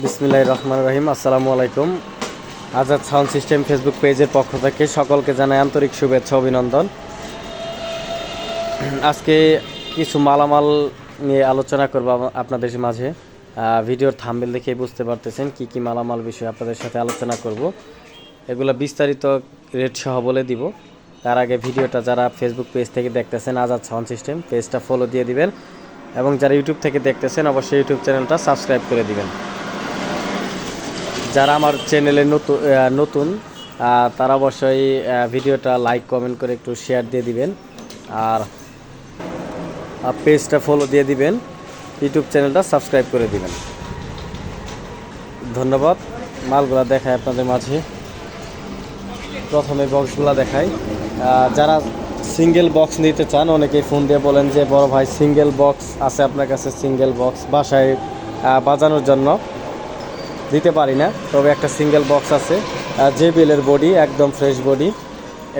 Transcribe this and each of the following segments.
বিসমিল্লাহ রহমান রহিম, আসসালামু আলাইকুম। আজাদ সাউন্ড সিস্টেম ফেসবুক পেজের পক্ষ থেকে সকলকে জানাই আন্তরিক শুভেচ্ছা, অভিনন্দন। আজকে কিছু মালামাল নিয়ে আলোচনা করব আপনাদের মাঝে। ভিডিওর থাম্বেল দেখে বুঝতে পারতেছেন কি কি মালামাল বিষয়ে আপনাদের সাথে আলোচনা করব। এগুলো বিস্তারিত রেট সহ বলে দিব। তার আগে ভিডিওটা যারা ফেসবুক পেজ থেকে দেখতেছেন, আজাদ সাউন্ড সিস্টেম পেজটা ফলো দিয়ে দিবেন। এবং যারা ইউটিউব থেকে দেখতেছেন, অবশ্যই ইউটিউব চ্যানেলটা সাবস্ক্রাইব করে দিবেন। যারা আমার চ্যানেলে নতুন নতুন তারা অবশ্যই ভিডিওটা লাইক কমেন্ট করে একটু শেয়ার দিয়ে দিবেন। আর পেজটা ফলো দিয়ে দিবেন। ইউটিউব চ্যানেলটা সাবস্ক্রাইব করে দিবেন। ধন্যবাদ। মালগুলা দেখায় আপনাদের মাঝে। প্রথমে বক্সগুলা দেখাই। যারা সিঙ্গেল বক্স নিতে চান, অনেকেই ফোন দিয়ে বলেন যে, বড় ভাই সিঙ্গেল বক্স আছে আপনার কাছে সিঙ্গেল বক্স বাসায় বাজানোর জন্য। দিতে পারি না, তবে একটা সিঙ্গেল বক্স আছে। জে বিলের বডি একদম ফ্রেশ বডি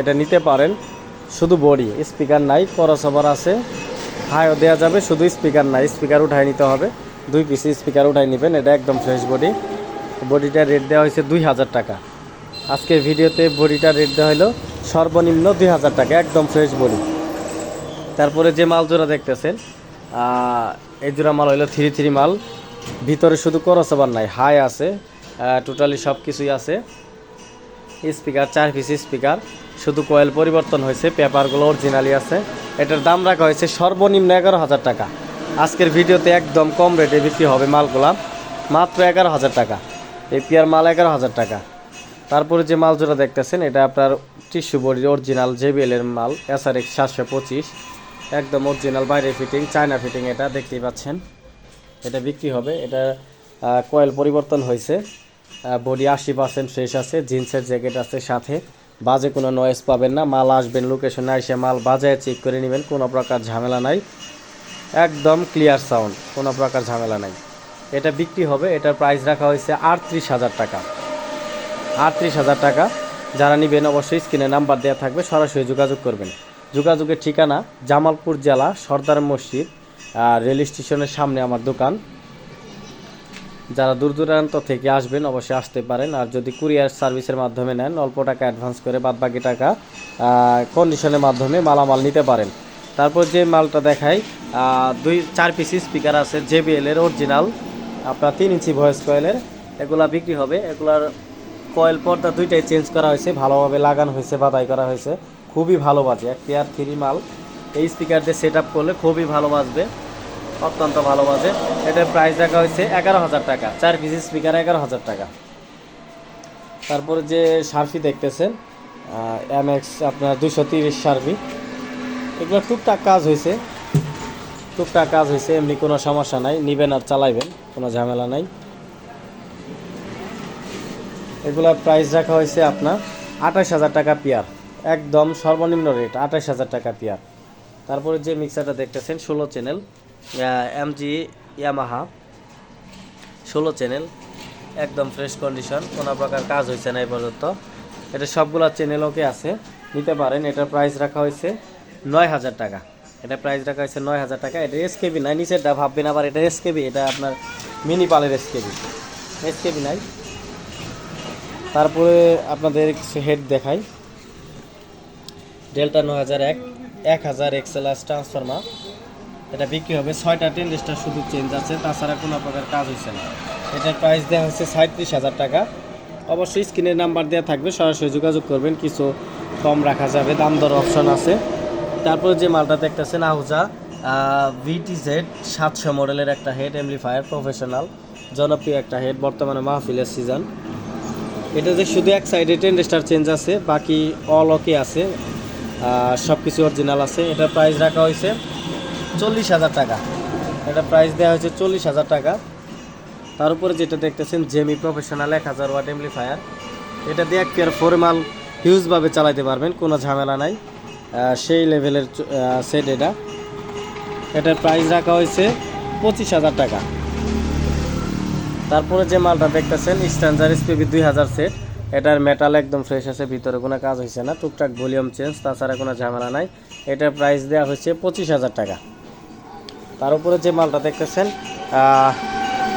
এটা নিতে পারেন, শুধু বডি স্পিকার নাই করসভার আছে। হাইও দেওয়া যাবে, শুধু স্পিকার নাই স্পিকার উঠাই নিতে হবে। দুই পিসি স্পিকার উঠাই নেবেন, এটা একদম ফ্রেশ বডি বডিটার রেট দেওয়া হয়েছে দুই হাজার টাকা। আজকের ভিডিওতে বডিটার রেট দেওয়া হলো সর্বনিম্ন দুই হাজার টাকা, একদম ফ্রেশ বডি তারপরে যে মাল জোড়া দেখতেছেন এই জোড়া মাল হলো থ্রি থ্রি মাল। ভিতরে শুধু করসবার নাই, হাই আছে টোটালি সব কিছুই আছে। স্পিকার, চার পিস স্পিকার, শুধু কয়েল পরিবর্তন হয়েছে পেপারগুলো অরিজিনালি আছে। এটার দাম রাখা হয়েছে সর্বনিম্ন এগারো হাজার টাকা। আজকের ভিডিওতে একদম কম রেটে বিক্রি হবে মালগুলা, মাত্র এগারো হাজার টাকা। এই পিয়ার মাল এগারো হাজার টাকা। তারপরে যে মাল জোড়া দেখতেছেন, এটা আপনার টিস্যু বডির অরিজিনাল জেবিএল এর মাল এসআর এক্স সাতশো পঁচিশ। একদম অরিজিনাল বাইরে ফিটিং চায়না ফিটিং এটা দেখতেই পাচ্ছেন। এটা বিক্রি হবে। এটা কয়েল পরিবর্তন হয়েছে। বডি আশি পার্সেন্ট ফ্রেশ আছে, জিন্সের জ্যাকেট আছে সাথে। বাজে কোনো নয়েজ পাবেন না, মাল আসবেন লোকেশনে এসে মাল বাজায় চেক করে নেবেন, কোনো প্রকার ঝামেলা নাই। একদম ক্লিয়ার সাউন্ড কোনো প্রকার ঝামেলা নাই। এটা বিক্রি হবে, এটার প্রাইস রাখা হয়েছে আটত্রিশ হাজার টাকা। আটত্রিশ হাজার টাকা, যারা নেবেন অবশ্যই স্ক্রিনে নাম্বার দেওয়া থাকবে, সরাসরি যোগাযোগ করবেন। যোগাযোগের ঠিকানা জামালপুর জেলা সর্দার মসজিদ আর রেল স্টেশনের সামনে আমার দোকান। যারা দূর দূরান্ত থেকে আসবেন, অবশ্যই আসতে পারেন। আর যদি কুরিয়ার সার্ভিসের মাধ্যমে নেন, অল্প টাকা অ্যাডভান্স করে বাদ বাকি টাকা কন্ডিশনের মাধ্যমে মালামাল নিতে পারেন। তারপর যে মালটা দেখাই দুই, চার পিস স্পিকার আছে জেবিএল এর অরিজিনাল আপনার তিন ইঞ্চি ভয়েস কয়েলের এগুলা বিক্রি হবে। এগুলার কয়েল পর্দা দুইটাই চেঞ্জ করা হয়েছে। ভালোভাবে লাগানো হয়েছে, বাদাই করা হয়েছে। খুবই ভালো বাজে, এক পেয়ার থ্রি মাল। এই স্পিকার দিয়ে সেট করলে খুবই ভালো বাজবে, অত্যন্ত ভালো বাজে। এটার প্রাইস রাখা হয়েছে এগারো হাজার টাকা, চার পিস স্পিকার এগারো হাজার টাকা। তারপরে যে সার্ফি দেখতেছেন এম এক্স আপনার দুশো তিরিশ সার্ফি এগুলো টুকটাক কাজ হয়েছে, টুকটাক কাজ হয়েছে, এমনি কোনো সমস্যা নাই। নিবেন আর চালাইবেন, কোনো ঝামেলা নাই। এগুলার প্রাইস রাখা হয়েছে আপনার আঠাশ হাজার টাকা পেয়ার একদম সর্বনিম্ন রেট আঠাশ হাজার টাকা পেয়ার তারপরে যে মিক্সারটা দেখতেছেন, ষোলো চ্যানেল এমজি ইয়ামাহা ষোলো চ্যানেল একদম ফ্রেশ কন্ডিশন কোনো প্রকার কাজ হয়েছে না এই পর্যন্ত। এটা সবগুলো চ্যানেল ওকে আছে, নিতে পারেন। এটার প্রাইস রাখা হয়েছে নয় হাজার টাকা। এটা প্রাইস রাখা হয়েছে নয় হাজার টাকা। এটা এসকেবি নাই, নিচেরটা ভাববেন আবার এটা এসকেবি এটা আপনার মিনি পালের এসকেবি এসকেবি নাই। তারপরে আপনাদের হেড দেখাই। ডেল্টা নয় হাজার এক। এক হাজার এক্সেলাস ট্রান্সফরমার এটা বিক্রি হবে ছয়টা টেন্ডেস্টার শুধু চেঞ্জ আছে তাছাড়া কোনো প্রকার কাজ হচ্ছে না। এটার প্রাইস দেওয়া হচ্ছে সাঁত্রিশ হাজার টাকা। অবশ্যই স্ক্রিনের নাম্বার দেওয়া থাকবে, সরাসরি যোগাযোগ করবেন, কিছু কম রাখা যাবে, দাম দর অপশন আছে। তারপরে যে মালটা দেখতেছেন, আহুজা ভিটি জেড সাতশো মডেলের একটা হেড এমপ্লিফায়ার প্রফেশনাল জনপ্রিয় একটা হেড বর্তমানে মাহফিলের সিজন এটা যে শুধু এক সাইডে টেন্ডেস্টার চেঞ্জ আছে, বাকি অল ওকে আছে। সব কিছু অরিজিনাল আছে। এটার প্রাইস রাখা হয়েছে চল্লিশ হাজার টাকা। এটা প্রাইস দেওয়া হয়েছে চল্লিশ হাজার টাকা। তার উপরে যেটা দেখতেছেন জেমি প্রফেশনাল এক হাজার ওয়াট এমপ্লিফায়ার এটা দিয়ে এক ফোর মাল হিউজভাবে চালাইতে পারবেন, কোনো ঝামেলা নাই। সেই লেভেলের সেট এটা। এটার প্রাইস রাখা হয়েছে পঁচিশ হাজার টাকা। তারপরে যে মালটা দেখতেছেন স্ট্যান্ডার এসপিবি দুই হাজার সেট এটার মেটাল একদম ফ্রেশ আছে, ভিতরে কোনো কাজ হয়েছে না, টুকটাক ভলিউম চেঞ্জ তাছাড়া কোনো ঝামেলা নাই। এটার প্রাইস দেওয়া হয়েছে পঁচিশ হাজার টাকা। তার উপরে যে মালটা দেখতেছেন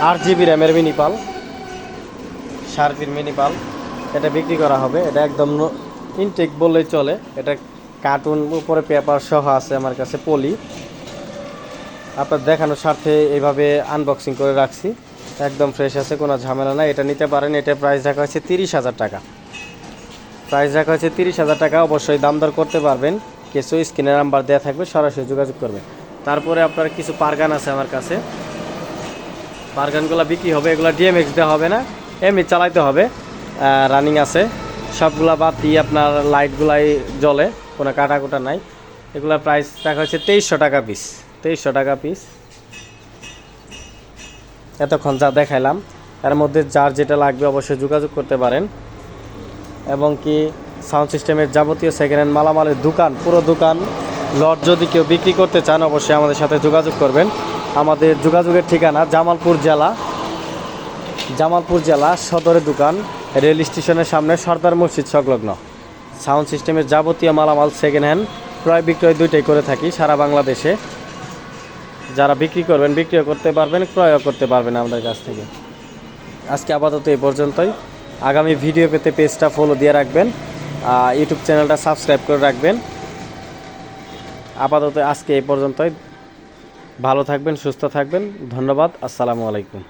আট জিবি র্যামের মিনিপাল শার্পির মিনি বাল এটা বিক্রি করা হবে। এটা একদম ইনটেক বললেই চলে। এটা কার্টুন উপরে পেপার সহ আছে আমার কাছে পলি আপনার দেখানোর স্বার্থে এইভাবে আনবক্সিং করে রাখছি। একদম ফ্রেশ আছে, কোনো ঝামেলা নাই। এটা নিতে পারেন, এটা প্রাইস রাখা হচ্ছে তিরিশ হাজার টাকা। প্রাইস রাখা হচ্ছে তিরিশ হাজার টাকা, অবশ্যই দাম দর করতে পারবেন। কিছু স্ক্রিনের নাম্বার দেওয়া থাকবে, সরাসরি যোগাযোগ করবেন। তারপরে আপনার কিছু পারগান আছে আমার কাছে। পারগানগুলো বিক্রি হবে, এগুলো ডিএমএক্স দেওয়া হবে না, এমনি চালাইতে হবে। রানিং আছে। সবগুলা দিয়ে আপনার লাইটগুলাই জ্বলে, কোনো কাটা কুটা নাই। এগুলোর প্রাইস রাখা হচ্ছে তেইশশো টাকা পিস তেইশশো টাকা পিস এতক্ষণ যা দেখাইলাম, এর মধ্যে যার যেটা লাগবে অবশ্যই যোগাযোগ করতে পারেন। এবং কি, সাউন্ড সিস্টেমের যাবতীয় সেকেন্ড হ্যান্ড মালামালের দোকান, পুরো দোকান লট যদি কেউ বিক্রি করতে চান, অবশ্যই আমাদের সাথে যোগাযোগ করবেন। আমাদের যোগাযোগের ঠিকানা জামালপুর জেলা জামালপুর জেলা সদরের দোকান রেল স্টেশনের সামনে সর্দার মসজিদ সংলগ্ন। সাউন্ড সিস্টেমের যাবতীয় মালামাল সেকেন্ড হ্যান্ড ক্রয় বিক্রয় দুইটাই করে থাকি সারা বাংলাদেশে। যারা বিক্রি করবেন, বিক্রিও করতে পারবেন, ক্রয়ও করতে পারবেন আমাদের কাছ থেকে। আজকে আপাতত এই পর্যন্তই। আগামী ভিডিও পেতে পেজটা ফলো দিয়ে রাখবেন ইউটিউব চ্যানেলটা সাবস্ক্রাইব করে রাখবেন। আপাতত আজকে এই পর্যন্তই। ভালো থাকবেন, সুস্থ থাকবেন। ধন্যবাদ। আসসালামু আলাইকুম।